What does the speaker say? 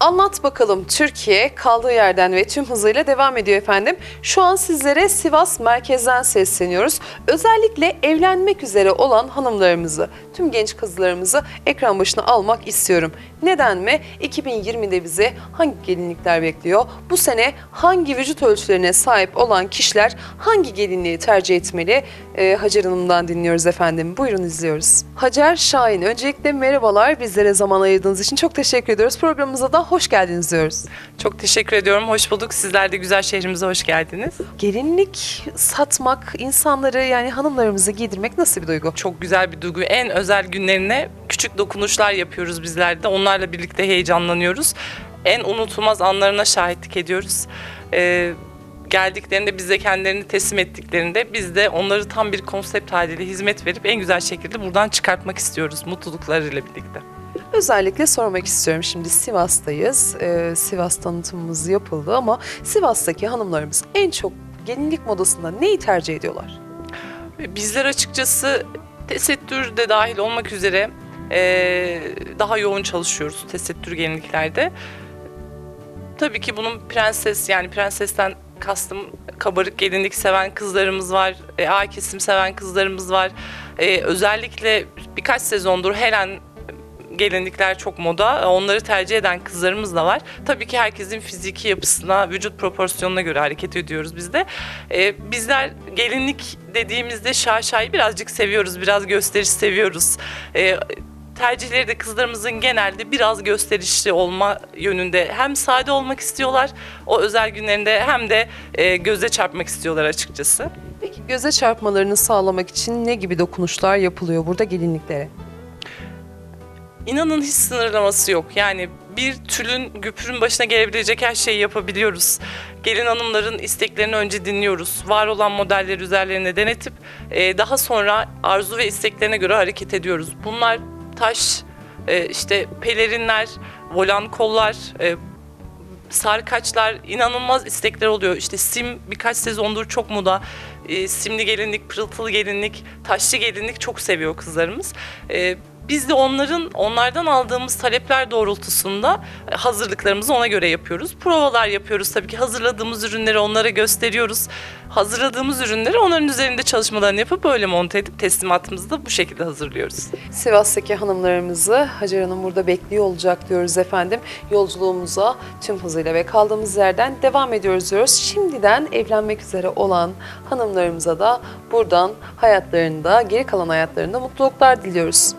Anlat bakalım Türkiye kaldığı yerden ve tüm hızıyla devam ediyor efendim. Şu an sizlere Sivas merkezden sesleniyoruz. Özellikle evlenmek üzere olan hanımlarımızı, tüm genç kızlarımızı ekran başına almak istiyorum. Neden mi? 2020'de bizi hangi gelinlikler bekliyor? Bu sene hangi vücut ölçülerine sahip olan kişiler hangi gelinliği tercih etmeli? Ee, Hacer Hanım'dan dinliyoruz efendim. Buyurun izliyoruz. Hacer Şahin, öncelikle merhabalar. Bizlere zaman ayırdığınız için çok teşekkür ediyoruz. Programımıza da hoş geldiniz diyoruz. Çok teşekkür ediyorum. Hoş bulduk. Sizler de güzel şehrimize hoş geldiniz. Gelinlik satmak, insanları yani hanımlarımızı giydirmek nasıl bir duygu? Çok güzel bir duygu. En özel günlerine küçük dokunuşlar yapıyoruz bizler de. Onlarla birlikte heyecanlanıyoruz. En unutulmaz anlarına şahitlik ediyoruz. Ee, geldiklerinde bize kendilerini teslim ettiklerinde biz de onları tam bir konsept haliyle hizmet verip en güzel şekilde buradan çıkartmak istiyoruz mutluluklarıyla birlikte. Özellikle sormak istiyorum. Şimdi Sivas'tayız. Ee, Sivas tanıtımımız yapıldı ama Sivas'taki hanımlarımız en çok gelinlik modasında neyi tercih ediyorlar? Bizler açıkçası tesettür de dahil olmak üzere eee, daha yoğun çalışıyoruz tesettür gelinliklerde. Tabii ki bunun prenses yani prensesten kastım kabarık gelinlik seven kızlarımız var, e, A kesim seven kızlarımız var. E, özellikle birkaç sezondur Helen gelinlikler çok moda. Onları tercih eden kızlarımız da var. Tabii ki herkesin fiziki yapısına, vücut proporsiyonuna göre hareket ediyoruz biz de. Ee, bizler gelinlik dediğimizde şaşayı birazcık seviyoruz, biraz gösteriş seviyoruz. Ee, tercihleri de kızlarımızın genelde biraz gösterişli olma yönünde. Hem sade olmak istiyorlar o özel günlerinde hem de e, göze çarpmak istiyorlar açıkçası. Peki göze çarpmalarını sağlamak için ne gibi dokunuşlar yapılıyor burada gelinliklere? İnanın hiç sınırlaması yok. Yani bir tülün güpürün başına gelebilecek her şeyi yapabiliyoruz. Gelin hanımların isteklerini önce dinliyoruz. Var olan modelleri üzerlerine denetip e, daha sonra arzu ve isteklerine göre hareket ediyoruz. Bunlar taş, e, işte pelerinler, volan kollar, e, sarkaçlar inanılmaz istekler oluyor. İşte sim birkaç sezondur çok moda. E, simli gelinlik, pırıltılı gelinlik, taşlı gelinlik çok seviyor kızlarımız. E, biz de onların onlardan aldığımız talepler doğrultusunda e, hazırlıklarımızı ona göre yapıyoruz. Provalar yapıyoruz tabii ki. Hazırladığımız ürünleri onlara gösteriyoruz. Hazırladığımız ürünleri onların üzerinde çalışmalarını yapıp böyle monte edip teslimatımızı da bu şekilde hazırlıyoruz. Sivas'taki hanımlarımızı Hacer Hanım burada bekliyor olacak diyoruz efendim. Yolculuğumuza tüm hızıyla ve kaldığımız yerden devam ediyoruz diyoruz. Şimdiden evlenmek üzere olan hanımlarımıza da buradan hayatlarında, geri kalan hayatlarında mutluluklar diliyoruz.